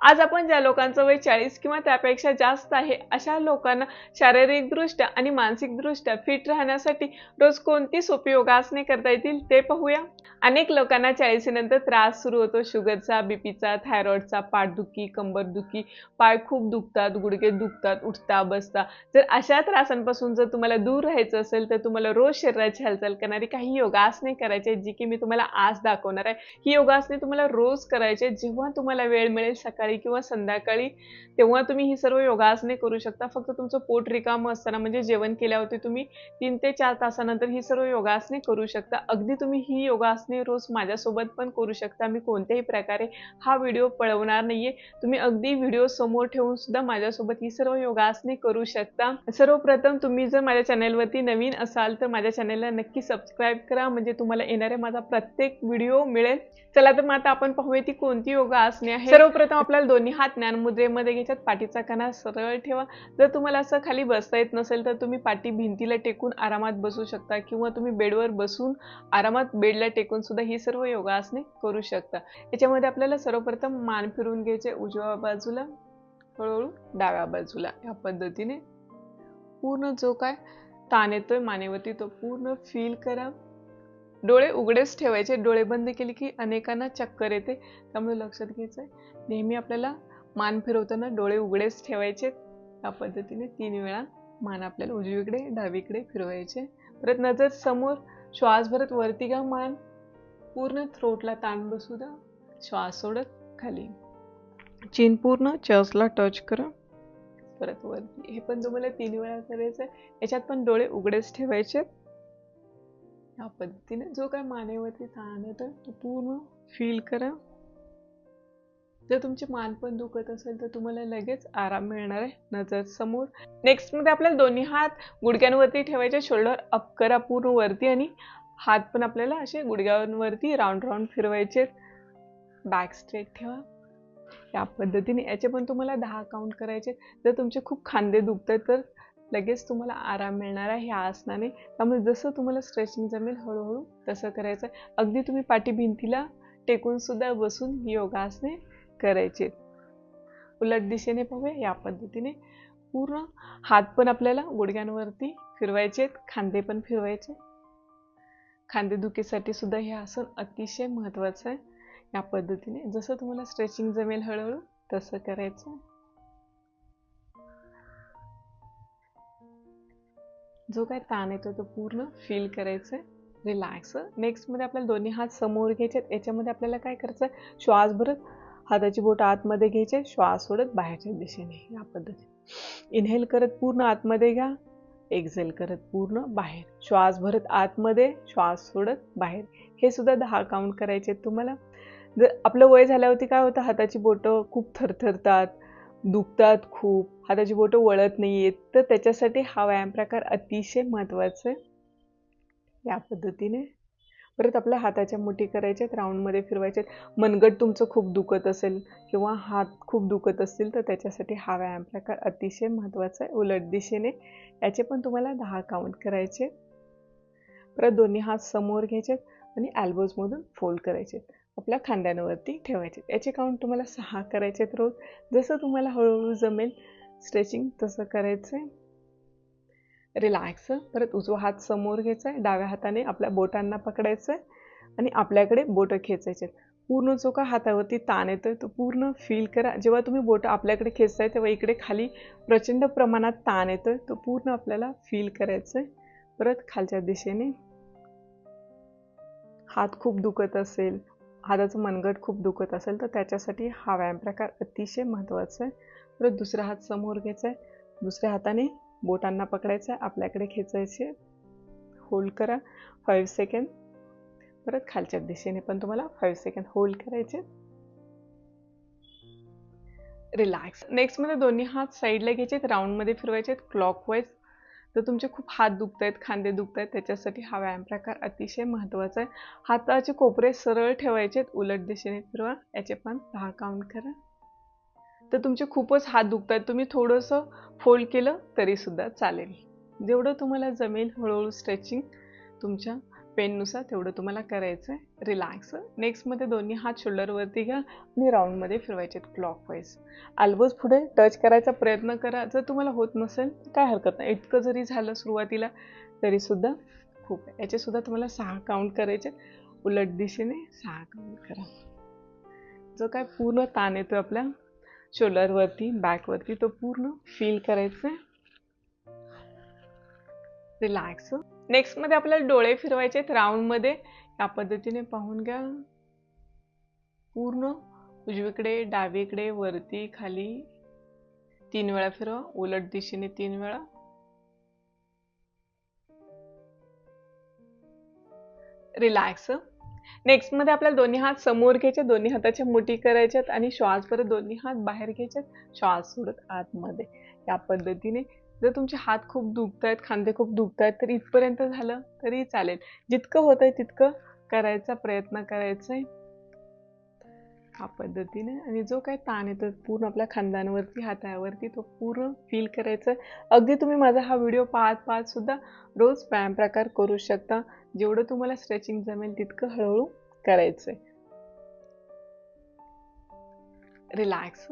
आज आपण ज्या लोकांचं वय चाळीस किंवा त्यापेक्षा जास्त आहे अशा लोकांना शारीरिकदृष्ट्या आणि मानसिकदृष्ट्या फिट राहण्यासाठी रोज कोणती सोपी योगासने करता येतील ते पाहूया. अनेक लोकांना चाळीसीनंतर त्रास सुरू होतो. शुगरचा बीपीचा थायरॉइडचा पाठदुखी कंबरदुखी पाय खूप दुखतात गुडघे दुखतात उठता बसता. जर अशा त्रासांपासून जर तुम्हाला दूर राहायचं असेल तर तुम्हाला रोज शरीराची हालचाल करणारी काही योगासने करायची आहेत जी की मी तुम्हाला आज दाखवणार आहे. ही योगासने तुम्हाला रोज करायची जेव्हा तुम्हाला वेळ मिळेल सकाळी किंवा संध्याकाळी तेव्हा तुम्ही ही सर्व योगासने करू शकता. फक्त तुमचं पोट रिकामं असताना म्हणजे जेवण केल्यावरती तुम्ही तीन ते चार तासानंतर ही सर्व योगासने करू शकता. अगदी तुम्ही ही योगासने रोज माझ्यासोबत पण करू शकता. मी कोणत्याही प्रकारे हा व्हिडिओ पळवणार नाहीये. तुम्ही अगदी व्हिडिओ समोर ठेवून सुद्धा माझ्यासोबत ही सर्व योगासने करू शकता. सर्वप्रथम तुम्ही जर माझ्या चॅनलवरती नवीन असाल तर माझ्या चॅनलला नक्की सबस्क्राईब करा. म्हणजे तुम्हाला येणारे माझा प्रत्येक व्हिडिओ मिळेल. चला तर मग आता आपण पाहूया ती कोणती योगासने आहे सर्वप्रथम आपल्याला दोन्ही हात ज्ञानमुद्रेमध्ये घ्यायच्यात पाठीचा कणा सरळ ठेवा. जर तुम्हाला असं खाली बसता येत नसेल तर तुम्ही पाठी भिंतीला टेकून आरामात बसू शकता किंवा तुम्ही बेडवर बसून आरामात बेडला टेकून सुद्धा ही सर्व योगासने करू शकता. याच्यामध्ये आपल्याला सर्वप्रथम मान फिरून घ्यायचे उजव्या बाजूला हळूहळू डाव्या बाजूला. या पद्धतीने पूर्ण जो काय ताण येतोय मानेवरती तो पूर्ण फील करा. डोळे उघडेच ठेवायचे. डोळे बंद केले की अनेकांना चक्कर येते. त्यामुळे लक्षात घ्यायचं आहे नेहमी आपल्याला मान फिरवताना डोळे उघडेच ठेवायचे. या पद्धतीने तीन वेळा मान आपल्याला उजवीकडे डावीकडे फिरवायचे. परत नजर समोर श्वास भरत वरती घ्या मान. पूर्ण थ्रोटला ताण बसू द्या. श्वास सोडत खाली. चीन पूर्ण चर्चला टच करा. परत वरती. हे पण तुम्हाला तीन वेळा करायचं आहे याच्यात पण डोळे उघडेच ठेवायचे. या पद्धतीने जो काय मानेवरती ताण येतो तो पूर्ण फील करा. जर तुमचे मान पण दुखत असेल तर तुम्हाला लगेच आराम मिळणार आहे नजर समोर. नेक्स्टमध्ये आपल्याला दोन्ही हात गुडघ्यांवरती ठेवायचे शोल्डर अप करा पूर्ण वरती आणि हात पण आपल्याला असे गुडघ्यांवरती राऊंड राऊंड फिरवायचे. बॅक स्ट्रेट ठेवा. या पद्धतीने याचे पण तुम्हाला दहा काउंट करायचे. जर तुमचे खूप खांदे दुखत आहेत तर लगेच तुम्हाला आराम मिळणार आहे ह्या आसनाने. त्यामुळे जसं तुम्हाला स्ट्रेचिंग जमेल हळूहळू तसं करायचं आहे. अगदी तुम्ही पाठी भिंतीला टेकून सुद्धा बसून योगासने करायचे. उलट दिशेने पाहूया या पद्धतीने पूर्ण हात पण आपल्याला गुडघ्यांवरती फिरवायचे खांदे पण फिरवायचे खांदेदुखीसाठी सुद्धा हे आसन अतिशय महत्त्वाचं आहे. या पद्धतीने जसं तुम्हाला स्ट्रेचिंग जमेल हळूहळू तसं करायचं. जो काय ताण येतो तो पूर्ण फील करायचं रिलॅक्स नेक्स्टमध्ये आपल्याला दोन्ही हात समोर घ्यायचे याच्यामध्ये आपल्याला काय करायचं श्वास भरत हाताची बोट आतमध्ये घ्यायचे श्वास सोडत बाहेरच्या दिशेने या पद्धतीने. इनहेल करत पूर्ण आतमध्ये घ्या. एक्झेल करत पूर्ण बाहेर. श्वास भरत आतमध्ये श्वास सोडत बाहेर. हे सुद्धा दहा काउंट करायचे तुम्हाला. जर आपलं वय झाल्यावरती काय होतं? हाताची बोटं खूप थरथरतात दुखतात खूप. हाताची बोटं वळत नाही आहेत तर त्याच्यासाठी हा व्यायाम प्रकार अतिशय महत्त्वाचा आहे. या पद्धतीने परत आपल्या हाताच्या मुठी करायच्यात राऊंडमध्ये फिरवायचे मनगट तुमचं खूप दुखत असेल किंवा हात खूप दुखत असतील तर त्याच्यासाठी हा व्यायाम प्रकार अतिशय महत्त्वाचा आहे. उलट दिशेने याचे पण तुम्हाला दहा काउंट करायचे. परत दोन्ही हात समोर घ्यायचे आणि ॲल्बोजमधून फोल्ड करायचे आपल्या खांद्यांवरती ठेवायचे याचे काउंट तुम्हाला सहा करायचे रोज. जसं तुम्हाला हळूहळू जमेल स्ट्रेचिंग तसं करायचं आहे रिलॅक्स परत उजवा हात समोर घ्यायचा आहे डाव्या हाताने आपल्या बोटांना पकडायचं आहे आणि आपल्याकडे बोटं खेचायचे पूर्ण जो का हातावरती ताण येतोय तो पूर्ण फील करा. जेव्हा तुम्ही बोटं आपल्याकडे खेचताय तेव्हा इकडे खाली प्रचंड प्रमाणात ताण येतोय तो पूर्ण आपल्याला फील करायचं आहे परत खालच्या दिशेने हात खूप दुखत असेल हाताचं मनगट खूप दुखत असेल तर त्याच्यासाठी हा व्यायाम प्रकार अतिशय महत्त्वाचा आहे. परत दुसरा हात समोर घ्यायचा आहे. दुसऱ्या हाताने बोटांना पकडायचं आहे आपल्याकडे खेचायचे. होल्ड करा. फाईव्ह सेकंड परत खालच्या दिशेने पण तुम्हाला फाईव्ह सेकंड होल्ड करायचे. रिलॅक्स नेक्स्टमध्ये दोन्ही हात साईडला घ्यायचे राऊंडमध्ये फिरवायचे क्लॉकवाईज तर तुमचे खूप हात दुखत आहेत खांदे दुखत आहेत त्याच्यासाठी हा व्यायाम प्रकार अतिशय महत्त्वाचा आहे. हाताचे कोपरे सरळ ठेवायचे उलट दिशेने फिरवा. याचे पण दहा काउंट करा. तर तुमचे खूपच हात दुखत आहेत तुम्ही थोडंसं फोल्ड केलं तरीसुद्धा चालेल. जेवढं तुम्हाला जमेल हळूहळू स्ट्रेचिंग तुमच्या पेननुसार तेवढं तुम्हाला करायचं आहे रिलॅक्स नेक्स्टमध्ये दोन्ही हात शोल्डरवरती घ्या आणि राऊंडमध्ये फिरवायचे क्लॉक वाईज अल्बोज पुढे टच करायचा प्रयत्न करा. जर तुम्हाला होत नसेल काय हरकत नाही. इतकं जरी झालं सुरुवातीला तरीसुद्धा खूप आहे. याचेसुद्धा तुम्हाला सहा काउंट करायचे उलट दिशेने सहा काउंट करा. जो काय पूर्ण ताण येतो आपल्या शोल्डरवरती बॅकवरती तो पूर्ण फील करायचं. रिलॅक्स रिलॅक्स नेक्स्टमध्ये आपल्याला डोळे फिरवायचे आहेत. राऊंडमध्ये या पद्धतीने पाहून घ्या. पूर्ण उजवीकडे डावीकडे वरती खाली. तीन वेळा फिरवा. उलट दिशेने तीन वेळा. रिलॅक्स नेक्स्टमध्ये आपल्याला दोन्ही हात समोर घ्यायचे दोन्ही हाताच्या मुठी करायच्यात आणि श्वास परत दोन्ही हात बाहेर घ्यायच्यात श्वास सोडत आतमध्ये. या पद्धतीने जर तुमचे हात खूप दुखत आहेत खांदे खूप दुखत आहेत तर इथपर्यंत झालं तरी चालेल. जितकं होत आहे तितकं करायचा प्रयत्न करायचा आहे. या पद्धतीने आणि जो काही ताण येतो पूर्ण आपल्या खांद्यांवरती हातावरती तो पूर्ण फील करायचा अगदी तुम्ही माझा हा व्हिडिओ पाहत पाहत सुद्धा रोज व्यायाम प्रकार करू शकता. जेवढं तुम्हाला स्ट्रेचिंग जमेल तितकं हळूहळू करायचंय. रिलॅक्स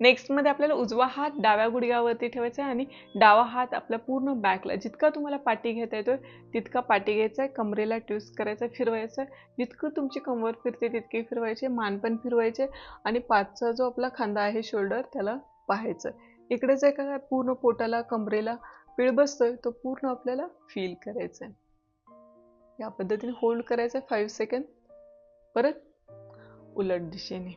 नेक्स्टमध्ये आपल्याला उजवा हात डाव्या गुडघ्यावरती ठेवायचा आहे आणि डावा हात आपला पूर्ण बॅकला जितका तुम्हाला पाठी घेता येतोय तितका पाठी घ्यायचा आहे. कमरेला ट्विस्ट करायचा फिरवायचं जितकं तुमची कमर फिरते तितके फिरवायचे. मान पण फिरवायचे. आणि पाचचा जो आपला खांदा आहे शोल्डर त्याला पाहायचं इकडे जे काय पूर्ण पोटाला कमरेला पीळ बसतोय तो पूर्ण आपल्याला फील करायचा आहे. या पद्धतीने होल्ड करायचं फाईव्ह सेकंड परत उलट दिशेने.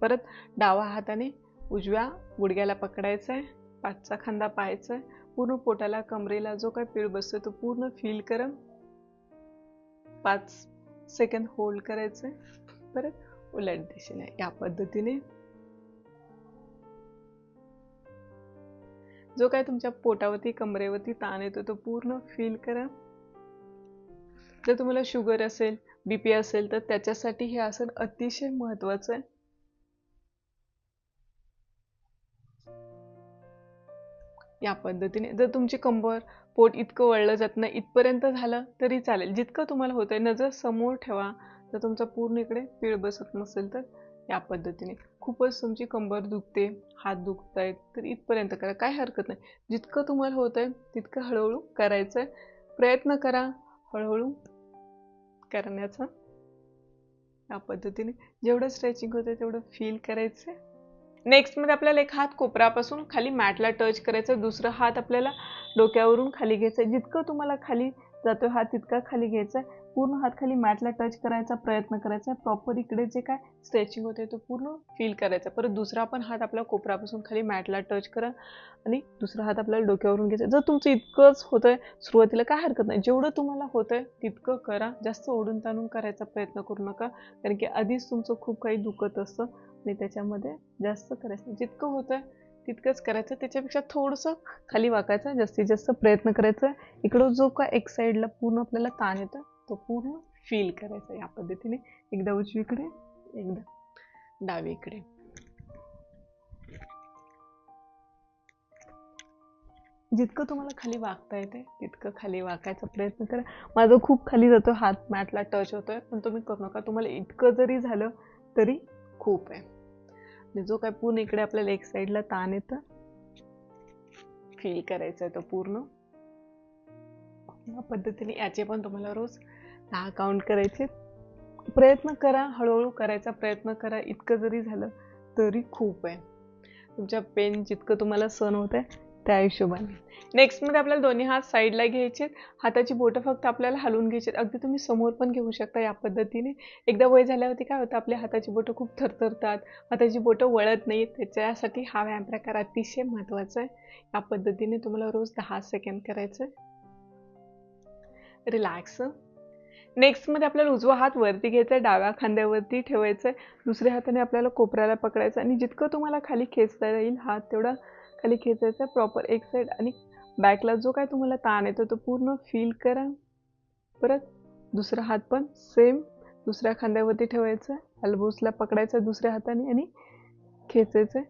परत डावा हाताने उजव्या गुडघ्याला पकडायचा आहे पाचचा खांदा पाहायचा आहे पूर्ण पोटाला कमरेला जो काय पीळ बसतो तो पूर्ण फील करा पाच सेकंद होल्ड करायचं आहे परत उलट दिशेने. या पद्धतीने जो काय तुमच्या पोटावरती कमरेवरती ताण येतो तो पूर्ण फील करा जर तुम्हाला शुगर असेल बी पी असेल तर त्याच्यासाठी हे आसन अतिशय महत्वाचं आहे. या पद्धतीने. जर तुमची कंबर पोट इतकं वळलं जात नाही इथपर्यंत झालं तरी चालेल. जितकं तुम्हाला होतंय नजर समोर ठेवा. जर तुमचा पूर्ण इकडे पीळ बसत नसेल तर या पद्धतीने. खूपच तुमची कंबर दुखते हात दुखत आहेत तर इथपर्यंत करा. काय हरकत नाही. जितकं तुम्हाला होत आहे तितकं हळूहळू करायचं आहे. प्रयत्न करा. हळूहळू करण्याचा. या पद्धतीने जेवढं स्ट्रेचिंग होतं तेवढं फील करायचं नेक्स्टमध्ये आपल्याला एक हात कोपरापासून खाली मॅटला टच करायचा दुसरा हात आपल्याला डोक्यावरून खाली घ्यायचा आहे जितकं तुम्हाला खाली जातो हात तितका खाली घ्यायचा आहे पूर्ण हात खाली मॅटला टच करायचा प्रयत्न करायचा. आहे प्रॉपर इकडे जे काय स्ट्रेचिंग होते तो पूर्ण फील करायचा. परत दुसरा पण हात आपला कोपरापासून खाली मॅटला टच करा आणि दुसरा हात आपल्याला डोक्यावरून घ्यायचा. जर तुमचं इतकंच होतंय सुरुवातीला काय हरकत नाही. जेवढं तुम्हाला होतंय तितकं करा. जास्त ओढून ताणून करायचा प्रयत्न करू नका. कारण की आधीच तुमचं खूप काही दुखत असतं आणि त्याच्यामध्ये जास्त करायचं. जितकं होतंय तितकंच करायचं. त्याच्यापेक्षा थोडंसं खाली वाकायचं. जास्तीत जास्त प्रयत्न करायचा. इकडं जो का एक साईडला पूर्ण आपल्याला ताण येतं तो पूर्ण फील करायचा या पद्धतीने. एकदा उजवीकडे एकदा डावीकडे. जितकं तुम्हाला खाली वागता येते तितकं खाली वाकायचा प्रयत्न करा. माझं खूप खाली जातो हात मॅटला टच होतोय पण तुम्ही करू नका. तुम्हाला इतकं जरी झालं तरी खूप आहे. आणि जो काय पूर्ण इकडे आपल्याला एक साईडला ताण येतं फील करायचा आहे तो पूर्ण. या पद्धतीने याचे पण तुम्हाला रोज दहा काउंट करायचे. प्रयत्न करा हळूहळू करायचा प्रयत्न करा. इतकं जरी झालं तरी खूप आहे. तुमच्या पेन जितकं तुम्हाला सण होत आहे त्या हिशोबाने. नेक्स्टमध्ये आपल्याला दोन्ही हात साईडला घ्यायचे हाताची बोटं फक्त आपल्याला हलवून घ्यायची अगदी तुम्ही समोर पण घेऊ शकता या पद्धतीने. एकदा वय झाल्यावरती काय होतं? आपल्या हाताची बोटं खूप थरथरतात. हाताची बोटं वळत नाहीत. त्याच्यासाठी हा व्यायाम प्रकार अतिशय महत्त्वाचा आहे. या पद्धतीने तुम्हाला रोज दहा सेकंड करायचं आहे. रिलॅक्स नेक्स्टमध्ये आपल्याला उजवा हात वरती घ्यायचा आहे डाव्या खांद्यावरती ठेवायचा आहे दुसऱ्या हाताने आपल्याला कोपऱ्याला पकडायचं आणि जितकं तुम्हाला खाली खेचता येईल हात तेवढा खाली खेचायचा प्रॉपर एक साईड आणि बॅकला जो काय तुम्हाला ताण येतो तो पूर्ण फील करा. परत दुसरा हात पण सेम दुसऱ्या खांद्यावरती ठेवायचा अल्बोसला पकडायचा दुसऱ्या हाताने आणि खेचायचं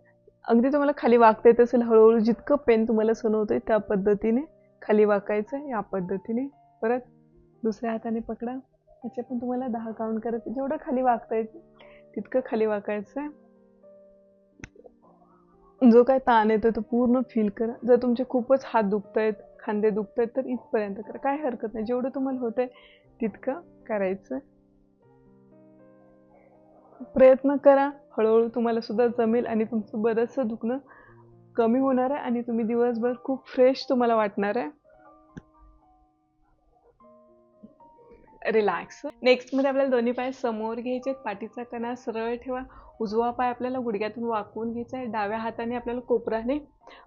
अगदी तुम्हाला खाली वागता येत असेल हळूहळू जितकं पेन तुम्हाला सण होतंय त्या पद्धतीने खाली वाकायचं या पद्धतीने. परत दुसऱ्या हाताने पकडा. याचे पण तुम्हाला दहा काउंट करत जेवढं खाली वाकता येईल तितकं खाली वाकायचं जो काय ताण येतो तो पूर्ण फील करा. जर तुमचे खूपच हात दुखत आहेत खांदे दुखत आहेत तर इथपर्यंत करा. काय हरकत नाही. जेवढं तुम्हाला होत आहे तितकं करायचं प्रयत्न करा. हळूहळू तुम्हाला सुद्धा जमेल आणि तुमचं बरंचसं दुखणं कमी होणार आहे आणि तुम्ही दिवसभर खूप फ्रेश तुम्हाला वाटणार आहे. रिलॅक्स नेक्स्टमध्ये आपल्याला दोन्ही पाय समोर घ्यायचे पाठीचा कणा सरळ ठेवा. उजवा पाय आपल्याला गुडघ्यातून वाकवून घ्यायचा आहे. डाव्या हाताने आपल्याला कोपराने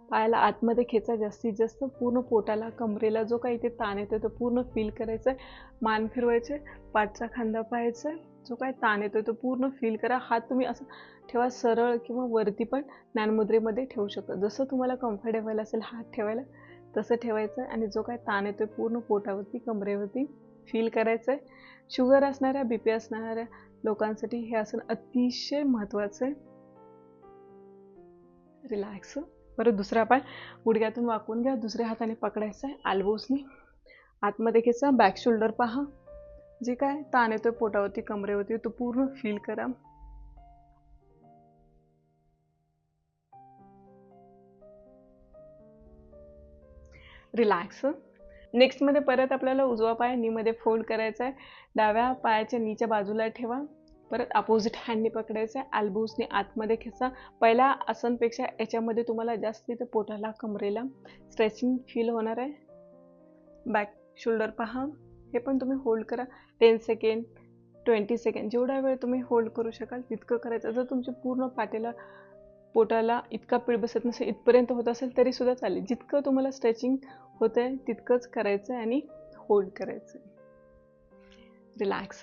पायाला आतमध्ये खेचा जास्तीत जास्त पूर्ण पोटाला कमरेला जो काही इथे ताण येतो तो पूर्ण फील करायचा आहे. मान फिरवायचे पाठचा खांदा पाहायचा जो काय ताण येतोय तो पूर्ण फील करा. हात तुम्ही असं ठेवा सरळ किंवा वरती पण ज्ञानमुद्रेमध्ये ठेवू शकता. जसं तुम्हाला कम्फर्टेबल असेल हात ठेवायला तसं ठेवायचं आणि जो काय ताण येतोय पूर्ण पोटावरती कमरेवरती फील करायचं आहे शुगर असणाऱ्या बी पी असणाऱ्या लोकांसाठी हे आसन अतिशय महत्त्वाचं आहे. रिलॅक्स बरं दुसरा पाय. गुडघ्यातून वाकून घ्या. दुसऱ्या हाताने पकडायचा आहे. आल्बोसनी आतमध्ये घ्यायचा बॅक शोल्डर पहा. जे काय ताण येतोय पोटावरती कमरेवरती तो पूर्ण फील करा. रिलॅक्स नेक्स्टमध्ये परत आपल्याला उजवा पाय नीमध्ये फोल्ड करायचा आहे. डाव्या पायाच्या नीच्या बाजूला ठेवा. परत अपोजिट हँडने पकडायचं आहे. अल्बोजने आतमध्ये खेचा. पहिल्या आसनपेक्षा याच्यामध्ये तुम्हाला जास्त इथं पोटाला कमरेला स्ट्रेचिंग फील होणार आहे. बॅक शोल्डर पहा. हे पण तुम्ही होल्ड करा. टेन सेकंड ट्वेंटी सेकंड जेवढा वेळ तुम्ही होल्ड करू शकाल तितकं करायचं. जर तुमची पूर्ण पाठीला पोटाला इतका पीळ बसत नसेल इथपर्यंत होत असेल तरी सुद्धा चालेल. जितकं तुम्हाला स्ट्रेचिंग होतं आहे तितकंच करायचं आहे आणि होल्ड करायचं आहे रिलॅक्स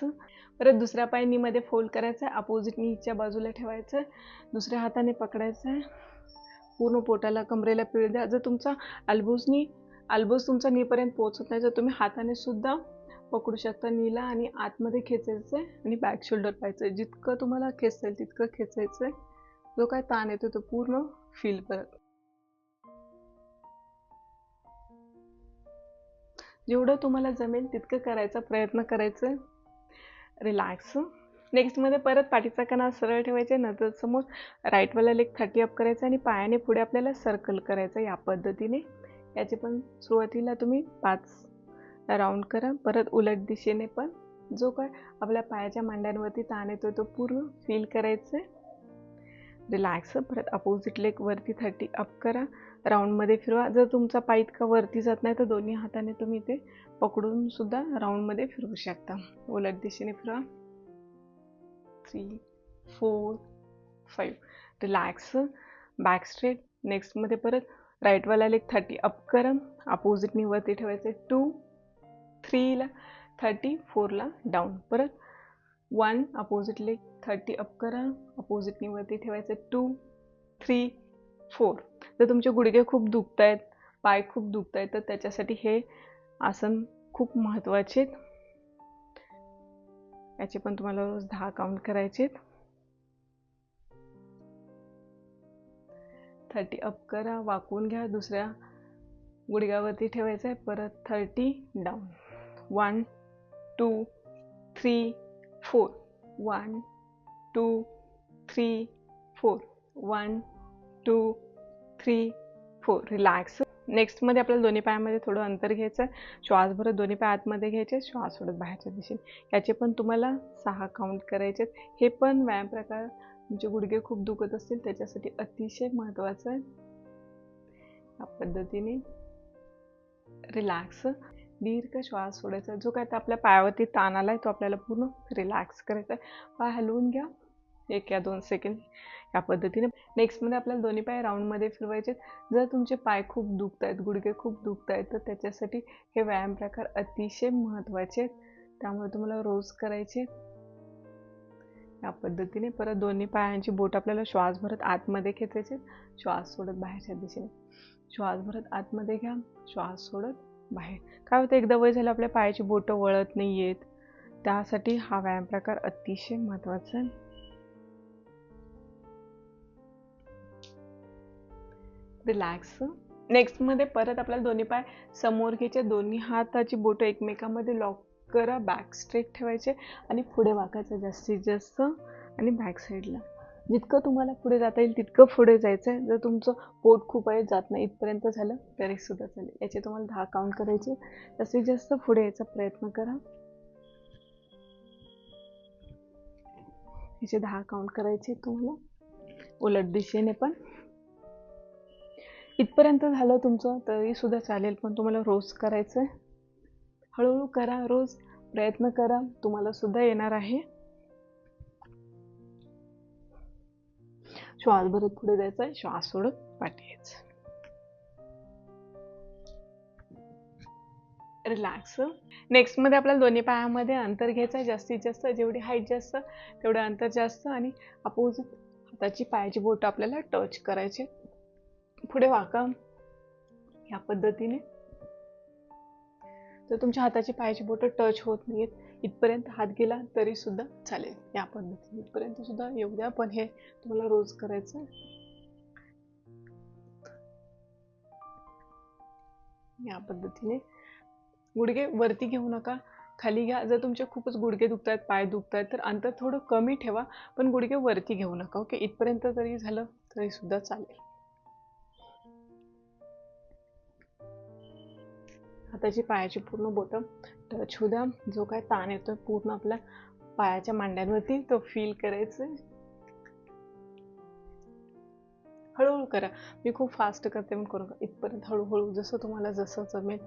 परत दुसऱ्या पाय नीमध्ये फोल्ड करायचं आहे अपोजिट नीच्या बाजूला ठेवायचं आहे दुसऱ्या हाताने पकडायचं आहे पूर्ण पोटाला कमरेला पिळ द्या. जर तुमचा अल्बोजनी अल्बोज तुमचा नीपर्यंत पोहोचत नाही तर तुम्ही हाताने सुद्धा पकडू शकता नीला आणि आतमध्ये खेचायचं आहे आणि बॅक शोल्डर पाहायचं आहे जितकं तुम्हाला खेचता येईल तितकं खेचायचं आहे जो काय ताण येतो तो पूर्ण फील करत जेवढं तुम्हाला जमेल तितकं करायचा प्रयत्न करायचं. रिलॅक्स नेक्स्टमध्ये परत पाठीचा कणा सरळ ठेवायचे नंतर समोर राईटवाला लेग थर्टी अप करायचा आणि पायाने पुढे आपल्याला सर्कल करायचं या पद्धतीने. याची पण सुरुवातीला तुम्ही पाच राऊंड करा. परत उलट दिशेने पण जो काय आपल्या पायाच्या मांड्यांवरती ताण येतो तो पूर्ण फील करायचं आहे रिलॅक्स परत अपोजिट लेग वरती थर्टी अप करा. राऊंडमध्ये फिरवा. जर तुमचा पाय इतका वरती जात नाही तर दोन्ही हाताने तुम्ही ते पकडून सुद्धा राऊंडमध्ये फिरवू शकता. उलट दिशेने फिरवा. Three four five relax back straight नेक्स्टमध्ये परत राईटवाला लेग थर्टी अप करा. अपोजिटनी वरती ठेवायचं टू थ्रीला थर्टी फोरला डाऊन परत one opposite leg thirty up करा. अपोजिटनी वरती ठेवायचं टू थ्री फोर जर तुमचे गुडघे खूप दुखत आहेत पाय खूप दुखत आहेत तर त्याच्यासाठी हे आसन खूप महत्त्वाचे याचे पण तुम्हाला रोज दहा काउंट करायचे थर्टी अप करा. वाकून घ्या. दुसऱ्या गुडघ्यावरती ठेवायचं आहे. परत thirty down one two three four one two three four one two three four relax नेक्स्टमध्ये आपल्याला दोन्ही पायामध्ये थोडं अंतर घ्यायचं आहे. श्वास भरत दोन्ही पाय आतमध्ये घ्यायचे श्वास सोडत बाहेरच्या दिशेने. याचे पण तुम्हाला सहा काउंट करायचे हे पण व्यायाम प्रकार तुमचे गुडघे खूप दुखत असतील त्याच्यासाठी अतिशय महत्त्वाचं आहे. या पद्धतीने. रिलॅक्स दीर्घ श्वास सोडायचा. जो काय तर आपल्या पायावरती ताण आला आहे तो आपल्याला पूर्ण रिलॅक्स करायचा आहे. पाय हलवून घ्या. एक या दोन सेकंड या पद्धतीने. नेक्स्टमध्ये आपल्याला दोन्ही पाय राऊंडमध्ये फिरवायचे जर तुमचे पाय खूप दुखत आहेत गुडघे खूप दुखत आहेत तर त्याच्यासाठी हे व्यायाम प्रकार अतिशय महत्त्वाचे आहेत. त्यामुळे तुम्हाला रोज करायचे या पद्धतीने परत दोन्ही पायांची बोट आपल्याला श्वास भरत आतमध्ये खेचायचे श्वास सोडत बाहेरच्या दिशेने. श्वास भरत आतमध्ये घ्या. श्वास सोडत बाहेर. काय होतं एकदा वय झालं आपल्या पायाची बोटं वळत नाही आहेत त्यासाठी हा व्यायाम प्रकार अतिशय महत्त्वाचा आहे. रिलॅक्स नेक्स्टमध्ये परत आपल्याला दोन्ही पाय समोर घ्यायचे. दोन्ही हाताची बोटं एकमेकांमध्ये लॉक करा. बॅक स्ट्रेट ठेवायचे आणि पुढे वाकायचं जास्तीत जास्त आणि बॅक साईडला जितकं तुम्हाला पुढे जाता येईल तितकं पुढे जायचं आहे जर तुमचं पोट खूप आहे जात नाही इथपर्यंत झालं तरी सुद्धा चालेल. याचे तुम्हाला दहा काउंट करायचे. जास्तीत जास्त पुढे यायचा प्रयत्न करा. याचे दहा काउंट करायचे तुम्हाला. उलट दिशेने पण. इथपर्यंत झालं तुमचं तरी सुद्धा चालेल पण तुम्हाला रोज करायचं आहे हळूहळू करा रोज. प्रयत्न करा. तुम्हाला सुद्धा येणार आहे. श्वास भरत पुढे द्यायचा आहे श्वास सोडत पाठी यायचं. रिलॅक्स नेक्स्टमध्ये आपल्याला दोन्ही पायामध्ये अंतर घ्यायचं आहे. जास्तीत जास्त जेवढी हाईट जास्त तेवढं अंतर जास्त आणि अपोजिट हाताची पायाची बोट आपल्याला टच करायचे पुढे वाका या पद्धतीने. तर तुमच्या हाताची पायाची बोट टच होत नाहीत इथपर्यंत हात गेला तरी सुद्धा चालेल. या पद्धतीने इथपर्यंत सुद्धा येऊ द्या. पण हे तुम्हाला रोज करायचं या पद्धतीने. गुडघे वरती घेऊ नका. खाली घ्या. जर तुमचे खूपच गुडघे दुखत आहेत पाय दुखत आहेत तर अंतर थोडं कमी ठेवा. पण गुडघे वरती घेऊ नका. ओके? इथपर्यंत जरी झालं तरी सुद्धा चालेल. हाताची पायाची पूर्ण बोटं टच होऊ द्या. जो काय ताण येतोय पूर्ण आपल्या पायाच्या मांड्यांवरती तो फील करायचं. हळूहळू करा. मी खूप फास्ट करते मग करू इथपर्यंत हळूहळू जसं तुम्हाला जसं जमेल.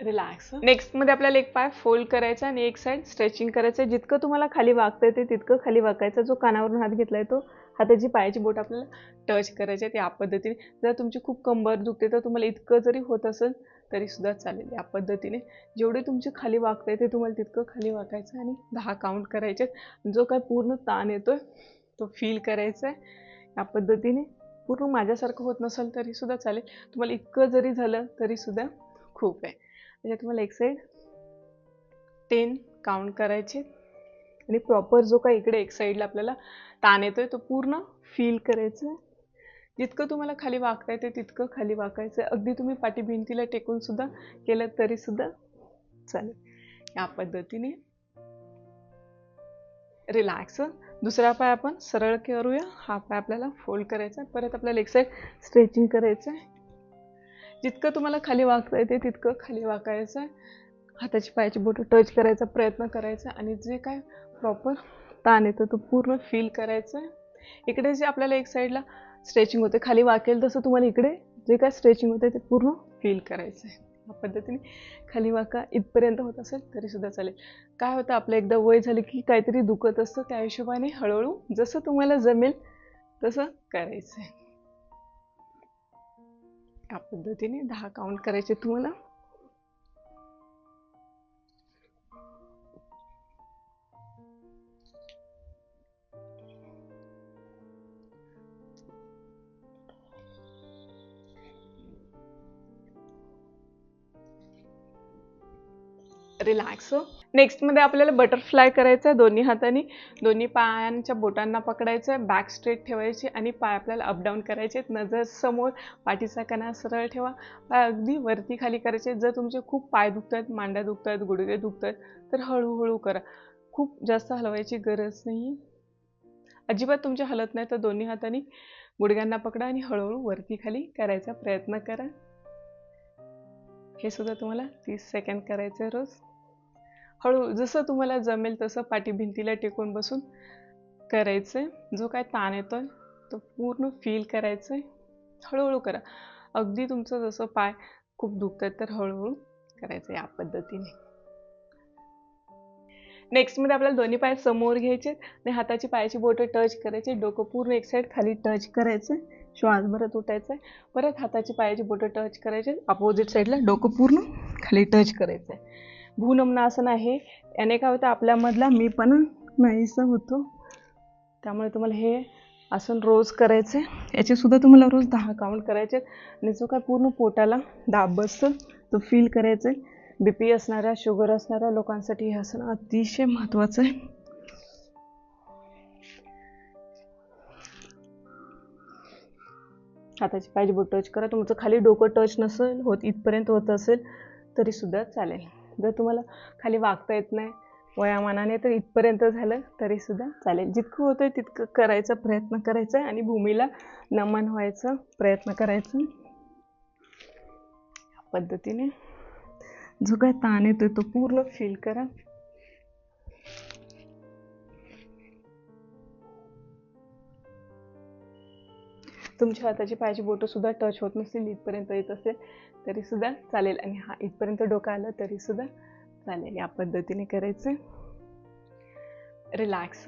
रिलॅक्स नेक्स्टमध्ये आपल्याला एक पाय फोल्ड करायचा आणि एक साइड स्ट्रेचिंग करायचं. जितकं तुम्हाला खाली वागता येते तितकं खाली वाकायचं जो कानावरून हात घेतलाय तो हाताची पायाची बोट आपल्याला टच करायची आहे. त्या पद्धतीने जर तुमची खूप कंबर दुखते तर तुम्हाला इतकं जरी होत असेल तरी सुद्धा चालेल. या पद्धतीने जेवढे तुमचे खाली वागता येते तुम्हाला तितकं खाली वाकायचं आणि दहा काउंट करायचे जो काय पूर्ण ताण येतोय तो फील करायचा आहे. या पद्धतीने पूर्ण माझ्यासारखं होत नसेल तरी सुद्धा चालेल. तुम्हाला इतकं जरी झालं तरी सुद्धा खूप आहे. म्हणजे तुम्हाला एक साईड टेन काउंट करायचे आणि प्रॉपर जो काही इकडे एक साईडला आपल्याला ताण येतोय तो पूर्ण फील करायचं जितकं तुम्हाला खाली वाकता येते तितकं खाली वाकायचं. अगदी तुम्ही पाठी भिंतीला टेकून सुद्धा केलं तरी सुद्धा चालेल. या पद्धतीने रिलॅक्स दुसरा पाय आपण सरळ करूया. हा पाय आपल्याला फोल्ड करायचा. परत आपल्याला एक साईड स्ट्रेचिंग करायचं आहे जितकं तुम्हाला खाली वाकता येते तितकं खाली वाकायचं हाताची पायाची बोटं टच करायचा प्रयत्न करायचा आणि जे काय प्रॉपर ताण येतं तो पूर्ण फील करायचं आहे इकडे जे आपल्याला एक साईडला स्ट्रेचिंग होते. खाली वाकेल तसं तुम्हाला इकडे जे काय स्ट्रेचिंग होते ते पूर्ण फील करायचं आहे. ह्या पद्धतीने खाली वाका इथपर्यंत होत असेल तरी सुद्धा चालेल. काय होतं आपलं एकदा वय झालं की काहीतरी दुखत असतं त्या हिशोबाने हळूहळू जसं तुम्हाला जमेल तसं करायचं आहे. या पद्धतीने दहा काउंट करायचे तुम्हाला. रिलॅक्स नेक्स्टमध्ये आपल्याला बटरफ्लाय करायचं आहे दोन्ही हाताने. दोन्ही पायांच्या बोटांना पकडायचं आहे बॅक स्ट्रेट ठेवायची आणि पाय आपल्याला अपडाऊन करायचे नजर समोर पाठीचा कणा सरळ ठेवा. पाय अगदी वरती खाली करायचे जर तुमचे खूप पाय दुखत आहेत मांड्या दुखत आहेत गुडघे दुखत आहेत तर हळूहळू करा. खूप जास्त हलवायची गरज नाही. अजिबात तुमच्या हलत नाही तर दोन्ही हाताने गुडघ्यांना पकडा आणि हळूहळू वरती खाली करायचा प्रयत्न करा. हे सुद्धा तुम्हाला तीस सेकंड करायचं आहे रोज. हळू जसं तुम्हाला जमेल तसं पाठी भिंतीला टेकून बसून करायचं आहे जो काय ताण येतोय तो पूर्ण फील करायचं आहे हळूहळू करा. अगदी तुमचं जसं पाय खूप दुखत आहेत तर हळूहळू करायचं या पद्धतीने. नेक्स्टमध्ये आपल्याला दोन्ही पाय समोर घ्यायचे आणि हाताची पायाची बोटं टच करायचे. डोकं पूर्ण एक साईड खाली टच करायचं श्वास भरत उठायचा आहे परत हाताची पायाची बोटं टच करायचे. अपोजिट साईडला डोकं पूर्ण खाली टच करायचं आहे भूनमनासन आहे याने काय होतं आपल्यामधला मी पण नाहीसं होतो. त्यामुळे तुम्हाला हे आसन रोज करायचं. आहे याचेसुद्धा तुम्हाला रोज दहा काउंट करायचे. आणि जो काय पूर्ण पोटाला दाब बसतो तो फील करायचं. आहे बी पी असणाऱ्या शुगर असणाऱ्या लोकांसाठी हे आसन अतिशय महत्त्वाचं आहे. हाताची पाहिजे बोट टच करा. तुमचं खाली डोकं टच नसेल होत इथपर्यंत होत असेल तरी सुद्धा चालेल. जर तुम्हाला खाली वागता येत नाही वयामानाने तर इथपर्यंत झालं तरी सुद्धा चालेल. जितकं होतंय तितकं करायचा प्रयत्न करायचा आणि भूमीला नमन व्हायचा प्रयत्न करायचा. पद्धतीने जो काय ताण येतोय तो पूर्ण फील करा. तुमच्या हाताची पायाची बोटं सुद्धा टच होत नसतील इथपर्यंत येत असेल तरी सुद्धा चालेल. आणि हा इथपर्यंत डोकं आलं तरी सुद्धा चालेल. या पद्धतीने करायचं. रिलॅक्स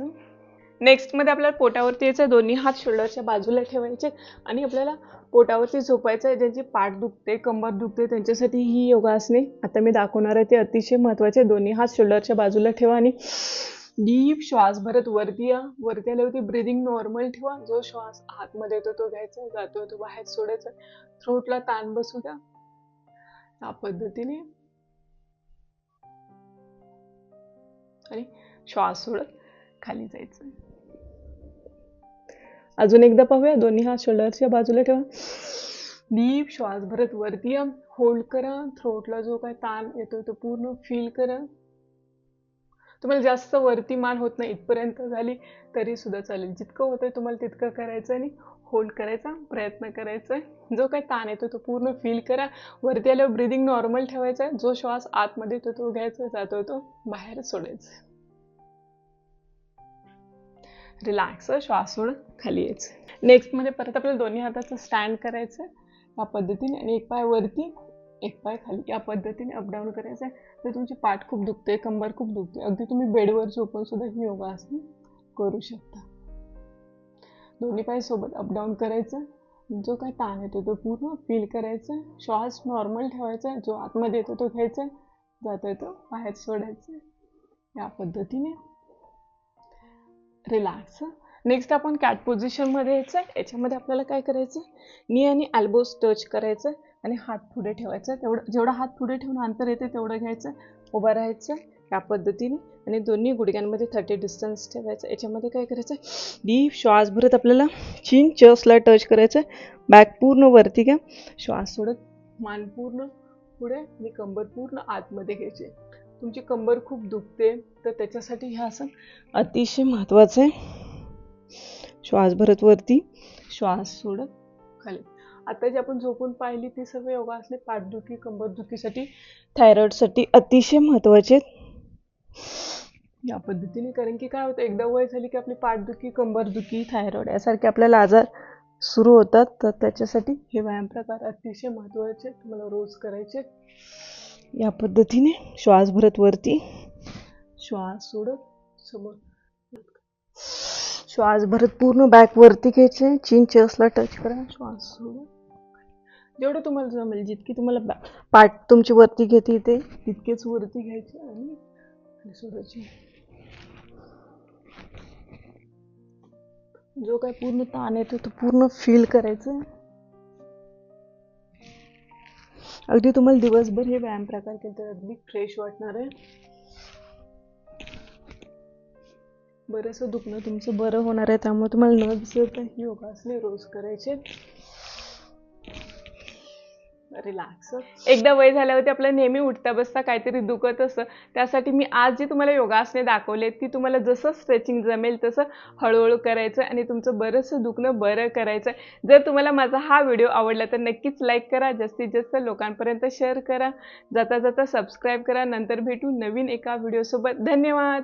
नेक्स्टमध्ये आपल्याला पोटावरती यायचं दोन्ही हात शोल्डरच्या बाजूला ठेवायचे आणि आपल्याला पोटावरती झोपायचं आहे. ज्यांची पाठ दुखते कंबर दुखते त्यांच्यासाठी ही योगासने. आता मी दाखवणार आहे ते अतिशय महत्त्वाचे दोन्ही हात शोल्डरच्या बाजूला ठेवा आणि डीप श्वास भरत वरती या वरती आल्यावरती ब्रिदिंग नॉर्मल ठेवा. जो श्वास आतमध्ये येतो तो घ्यायचा जातो तो बाहेर सोडायचा. थ्रोटला ताण बसू द्या. या पद्धतीने. आणि श्वास सोडत खाली जायचं. अजून एकदा पाहूया. दोन्ही हात शोल्डरच्या बाजूला ठेवा. डीप श्वास भरत वरती या होल्ड करा. थ्रोटला जो काय ताण येतो तो पूर्ण फील करा. तुम्हाला जास्त वरती मान होत नाही इथपर्यंत झाली तरी सुद्धा चालेल. जितकं होतंय तुम्हाला तितकं करायचं आणि होल्ड करायचा प्रयत्न करायचा. जो काही ताण येतो तो पूर्ण फील करा. वरती आल्यावर ब्रिदिंग नॉर्मल ठेवायचा. जो श्वास आतमध्ये येतो तो घ्यायचा जातो तो बाहेर सोडायचा. रिलॅक्स श्वास सोडत खाली यायचं. नेक्स्ट म्हणजे परत आपल्याला दोन्ही हाताचं स्टँड करायचं या पद्धतीने आणि एक पाय वरती एक पाय खाली. या पद्धतीने अपडाऊन करायचं आहे तर तुमची पाठ खूप दुखते कंबर खूप दुखते अगदी तुम्ही बेडवर झोपून सुद्धा ही योगासने करू शकता. दोन्ही पाय सोबत अपडाऊन करायचं. जो काय ताण येतो तो पूर्ण फील करायचा. श्वास नॉर्मल ठेवायचा. जो आतमध्ये येतो तो घ्यायचा. जातो तो बाहेर सोडायचा. या पद्धतीने. रिलॅक्स नेक्स्ट आपण कॅट पोझिशनमध्ये यायचं. याच्यामध्ये आपल्याला काय करायचं? नी आणि अल्बोज टच करायचं. आणि हात पुढे ठेवायचा. तेवढं जेवढा हात पुढे ठेवून अंतर येते तेवढं घ्यायचं उभं राहायचं या पद्धतीने. आणि दोन्ही गुडघ्यांमध्ये थर्टी डिस्टन्स ठेवायचं. याच्यामध्ये काय करायचं? डीप श्वास भरत आपल्याला. चीन चसला टच करायचं. बॅक पूर्ण वरती घ्या. श्वास सोडत मान पूर्ण पुढे आणि कंबर पूर्ण आतमध्ये घ्यायचे. तुमची कंबर खूप दुखते तर त्याच्यासाठी हे आसन अतिशय महत्त्वाचं आहे. श्वास भरत वरती. श्वास सोडत खाली. आता जी आपण झोपून पाहिली ती सर्व योगासने पाठदुखी कंबरदुखीसाठी थायरॉइडसाठी अतिशय महत्त्वाचे आहेत. या पद्धतीने. कारण की काय होतं एकदा वय झाली की आपली पाठदुखी कंबरदुखी थायरॉइड यासारखे आपल्याला आजार सुरू होतात. तर त्याच्यासाठी हे व्यायाम प्रकार अतिशय महत्त्वाचे आहेत. तुम्हाला रोज करायचे आहेत. या पद्धतीने श्वास भरत वरती. श्वास सोडत समोर. श्वास भरत पूर्ण बॅक वरती घ्यायचे. चीन चेसला टच करा. श्वास सोडत. जेवढं तुम्हाला जमेल जितकी तुम्हाला पाठ तुमची वरती घेते ते तितकेच वरती घ्यायचे आणि सोडायचे. जो काय पूर्ण ताण येतो तो पूर्ण फील करायचं. अगदी तुम्हाला दिवसभर हे व्यायाम प्रकार केले तर अगदी फ्रेश वाटणार आहे. बरंचसं दुखणं तुमचं बरं होणार आहे त्यामुळे तुम्हाला न दिसत योगासने रोज करायचे. रिलॅक्स एकदा वय झाल्यावरती आपल्याला नेहमी उठता बसता काहीतरी दुखत असतं त्यासाठी मी आज जी तुम्हाला योगासने दाखवले ती तुम्हाला जसं स्ट्रेचिंग जमेल तसं हळूहळू करायचं आणि तुमचं बरंचसं दुखणं बरं करायचं जर तुम्हाला माझा हा व्हिडिओ आवडला तर नक्कीच लाईक करा जास्तीत जास्त लोकांपर्यंत शेअर करा. जाता जाता सबस्क्राईब करा. नंतर भेटू नवीन एका व्हिडिओसोबत. धन्यवाद!